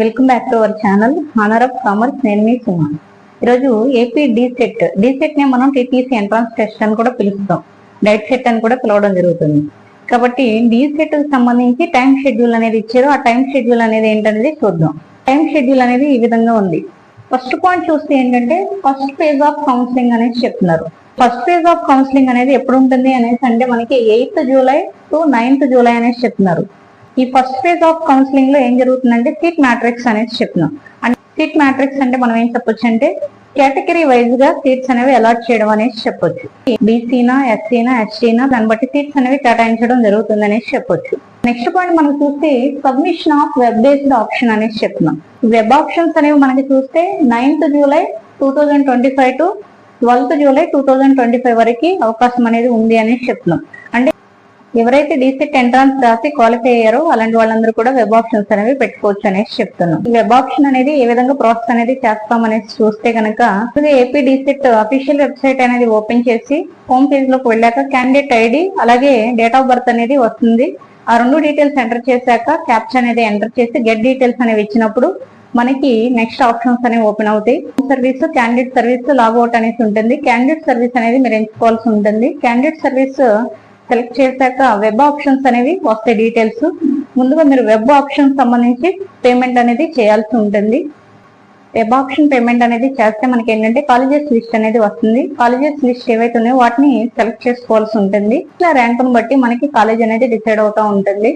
Welcome back to our channel honour of commerce నేను మీ సుమన్ ఈరోజు ఏపీ డీసెట్ డీసెట్ని మనం టీటీసీ ఎంట్రన్స్ టెస్ట్ అని కూడా పిలుస్తాం. డైట్ సెట్ అని కూడా పిలవడం జరుగుతుంది. కాబట్టి డీసెట్కి సంబంధించి టైం షెడ్యూల్ అనేది ఇచ్చారు. ఆ టైం షెడ్యూల్ అనేది ఏంటనేది చూద్దాం. టైం షెడ్యూల్ అనేది ఈ విధంగా ఉంది. ఫస్ట్ పాయింట్ చూస్తే ఏంటంటే ఫస్ట్ ఫేజ్ ఆఫ్ కౌన్సిలింగ్ అనేది చెప్తున్నారు. ఫస్ట్ ఫేజ్ ఆఫ్ కౌన్సిలింగ్ అనేది ఎప్పుడు ఉంటుంది అనేసి అంటే మనకి eighth July to ninth July అనేసి చెప్తున్నారు. ఈ ఫస్ట్ ఫేజ్ ఆఫ్ కౌన్సిలింగ్లో ఏం జరుగుతుందంటే సీట్ మ్యాట్రిక్స్ అనేది చెప్తున్నాం. అంటే సీట్ మ్యాట్రిక్స్ అంటే మనం ఏం చెప్పొచ్చు అంటే కేటగిరీ వైజ్గా సీట్స్ అనేవి అలాట్ చేయడం అనేసి చెప్పొచ్చు. బీసీనా ఎస్సీనా ఎస్టీనా దాన్ని బట్టి సీట్స్ అనేవి కేటాయించడం జరుగుతుంది అనేసి చెప్పొచ్చు. నెక్స్ట్ పాయింట్ మనం చూస్తే submission of web based option అనేసి చెప్తున్నాం. వెబ్ ఆప్షన్స్ అనేవి మనకి చూస్తే ninth July two thousand twenty five to twelfth July two thousand twenty five వరకు అవకాశం అనేది ఉంది అనేసి చెప్తున్నాం. అంటే ఎవరైతే డీసెట్ ఎంట్రన్స్ రాసి క్వాలిఫై అయ్యారో అలాంటి వాళ్ళందరూ కూడా వెబ్ ఆప్షన్స్ అనేవి పెట్టుకోవచ్చు అనేసి చెప్తున్నాం. ఈ వెబ్ ఆప్షన్ అనేది ఏ విధంగా ప్రాసెస్ అనేది చేస్తాం అనేసి చూస్తే కనుక ఏపీ డీసెట్ అఫీషియల్ వెబ్సైట్ అనేది ఓపెన్ చేసి హోమ్ పేజ్లోకి వెళ్ళాక క్యాండిడేట్ ఐడి అలాగే డేట్ ఆఫ్ బర్త్ అనేది వస్తుంది. ఆ రెండు డీటెయిల్స్ ఎంటర్ చేశాక క్యాప్చర్ అనేది ఎంటర్ చేసి గెట్ డీటెయిల్స్ అనేవి ఇచ్చినప్పుడు మనకి నెక్స్ట్ ఆప్షన్స్ అనేవి ఓపెన్ అవుతాయి. సర్వీస్ క్యాండిడేట్ సర్వీస్ లాగౌట్ అనేసి ఉంటుంది. క్యాండిడేట్ సర్వీస్ అనేది మీరు ఎంచుకోవాల్సి ఉంటుంది. క్యాండిడేట్ సర్వీస్ సెలెక్ట్ చేశాక వెబ్ ఆప్షన్స్ అనేవి వస్తాయి డీటెయిల్స్ ముందుగా మీరు వెబ్ ఆప్షన్ సంబంధించి పేమెంట్ అనేది చేయాల్సి ఉంటుంది. వెబ్ ఆప్షన్ పేమెంట్ అనేది చేస్తే మనకి ఏంటంటే కాలేజెస్ లిస్ట్ అనేది వస్తుంది. కాలేజెస్ లిస్ట్ ఏవైతే ఉన్నాయో వాటిని సెలెక్ట్ చేసుకోవాల్సి ఉంటుంది. ఇట్లా ర్యాంకును బట్టి మనకి కాలేజ్ అనేది డిసైడ్ అవుతా ఉంటుంది.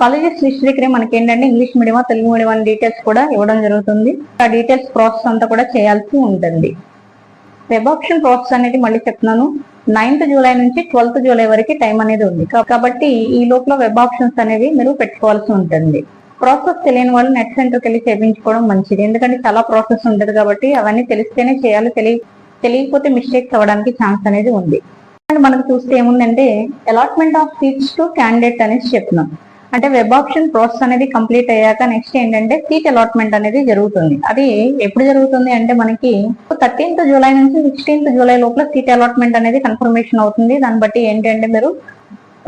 కాలేజెస్ లిస్ట్ దగ్గర మనకి ఏంటంటే ఇంగ్లీష్ మీడియం తెలుగు మీడియం అనే డీటెయిల్స్ కూడా ఇవ్వడం జరుగుతుంది. ఆ డీటెయిల్స్ ప్రాసెస్ అంతా కూడా చేయాల్సి ఉంటుంది. వెబ్ ఆప్షన్ ప్రాసెస్ అనేది మళ్ళీ చెప్తున్నాను. నైన్త్ జూలై నుంచి ట్వెల్త్ జూలై వరకు టైం అనేది ఉంది. కాబట్టి ఈ లోపల వెబ్ ఆప్షన్స్ అనేవి మీరు పెట్టుకోవాల్సి ఉంటుంది. ప్రాసెస్ తెలియని వాళ్ళు నెట్ సెంటర్కి వెళ్ళి చేయించుకోవడం మంచిది. ఎందుకంటే చాలా ప్రాసెస్ ఉంటుంది కాబట్టి అవన్నీ తెలిస్తేనే చేయాలి. తెలియ తెలియకపోతే మిస్టేక్స్ అవ్వడానికి ఛాన్స్ అనేది ఉంది. అండ్ మనకు చూస్తే ఏముందంటే allotment of seats to candidate అనేసి చెప్తున్నాం. అంటే వెబ్ ఆప్షన్ ప్రాసెస్ అనేది కంప్లీట్ అయ్యాక నెక్స్ట్ ఏంటంటే సీట్ అలాట్మెంట్ అనేది జరుగుతుంది. అది ఎప్పుడు జరుగుతుంది అంటే మనకి థర్టీన్త్ జూలై నుంచి సిక్స్టీన్త్ జూలై లోపల సీట్ అలాట్మెంట్ అనేది కన్ఫర్మేషన్ అవుతుంది. దాన్ని బట్టి ఏంటంటే మీరు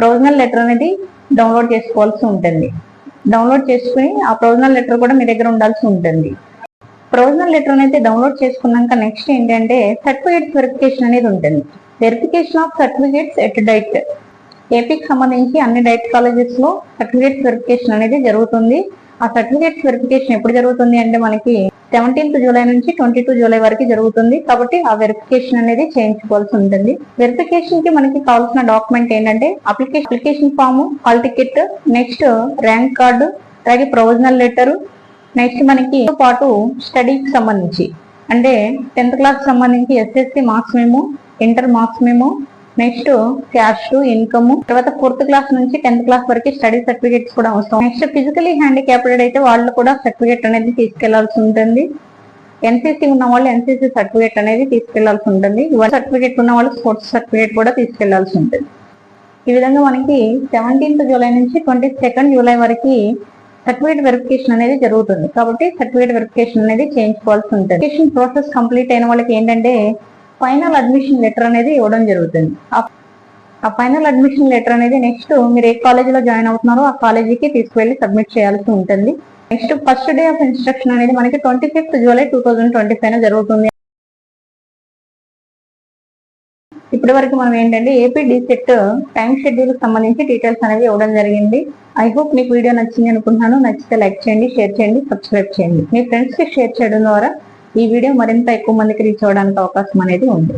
ప్రొవిజనల్ లెటర్ అనేది డౌన్లోడ్ చేసుకోవాల్సి ఉంటుంది. డౌన్లోడ్ చేసుకుని ఆ ప్రొవిజనల్ లెటర్ కూడా మీ దగ్గర ఉండాల్సి ఉంటుంది. ప్రొవిజనల్ లెటర్ అనేది డౌన్లోడ్ చేసుకున్నాక నెక్స్ట్ ఏంటంటే సర్టిఫికేట్స్ వెరిఫికేషన్ అనేది ఉంటుంది. Verification of certificates at DIET ఏపీకి సంబంధించి అన్ని డైట్ కాలేజెస్లో సర్టిఫికేట్ వెరిఫికేషన్ అనేది జరుగుతుంది. ఆ సర్టిఫికేట్ వెరిఫికేషన్ ఎప్పుడు జరుగుతుంది అంటే మనకి సెవెంటీన్త్ జూలై నుంచి ట్వంటీ టూ జూలై వరకు జరుగుతుంది. కాబట్టి ఆ వెరిఫికేషన్ అనేది చేయించుకోవాల్సి ఉంటుంది. వెరిఫికేషన్కి మనకి కావాల్సిన డాక్యుమెంట్ ఏంటంటే application application form hall ticket next rank card అలాగే ప్రొవిజనల్ లెటర్ నెక్స్ట్ మనకి పాటు స్టడీకి సంబంధించి. అంటే టెన్త్ క్లాస్ సంబంధించి ఎస్ఎస్సి మార్క్స్ మేము ఇంటర్ మార్క్స్ మేము నెక్స్ట్ క్యాష్ ఇన్కమ్ తర్వాత ఫోర్త్ క్లాస్ నుంచి టెన్త్ క్లాస్ వరకు స్టడీ సర్టిఫికేట్స్ కూడా అవసరం. నెక్స్ట్ ఫిజికలీ హ్యాండిక్యాప్టెడ్ అయితే వాళ్ళు కూడా సర్టిఫికేట్ అనేది తీసుకెళ్ళాల్సి ఉంటుంది. ఎన్సీసీ ఉన్న వాళ్ళు ఎన్సీసీ సర్టిఫికేట్ అనేది తీసుకెళ్ళాల్సి ఉంటుంది. సర్టిఫికేట్ ఉన్న వాళ్ళు స్పోర్ట్స్ సర్టిఫికేట్ కూడా తీసుకెళ్ళాల్సి ఉంటుంది. ఈ విధంగా మనకి సెవెంటీన్త్ జూలై నుంచి ట్వంటీ సెకండ్ జూలై వరకు సర్టిఫికేట్ వెరిఫికేషన్ అనేది జరుగుతుంది. కాబట్టి సర్టిఫికేట్ వెరిఫికేషన్ అనేది చేయించుకోవాల్సి ఉంటుంది. వెరిఫికేషన్ ప్రాసెస్ కంప్లీట్ అయిన వాళ్ళకి ఏంటంటే ఫైనల్ అడ్మిషన్ లెటర్ అనేది ఇవ్వడం జరుగుతుంది. ఆ- ఫైనల్ అడ్మిషన్ లెటర్ అనేది నెక్స్ట్ మీరు ఏ కాలేజీలో జాయిన్ అవుతున్నారో ఆ కాలేజీకి తీసుకువెళ్ళి సబ్మిట్ చేయాల్సి ఉంటుంది. Next first day of instruction అనేది మనకి twenty fifth July two thousand twenty five జరుగుతుంది. ఇప్పటి వరకు మనం ఏంటంటే ఏపీ డిసెట్ టైం షెడ్యూల్ సంబంధించి డీటెయిల్స్ అనేవి ఇవ్వడం జరిగింది. ఐ హోప్ మీకు వీడియో నచ్చింది అనుకుంటున్నాను. నచ్చితే లైక్ చేయండి షేర్ చేయండి సబ్స్క్రైబ్ చేయండి. మీ ఫ్రెండ్స్కి షేర్ చేయడం ద్వారా ఈ వీడియో మరింత ఎక్కువ మందికి రీచ్ అవ్వడానికి అవకాశం అనేది ఉంది.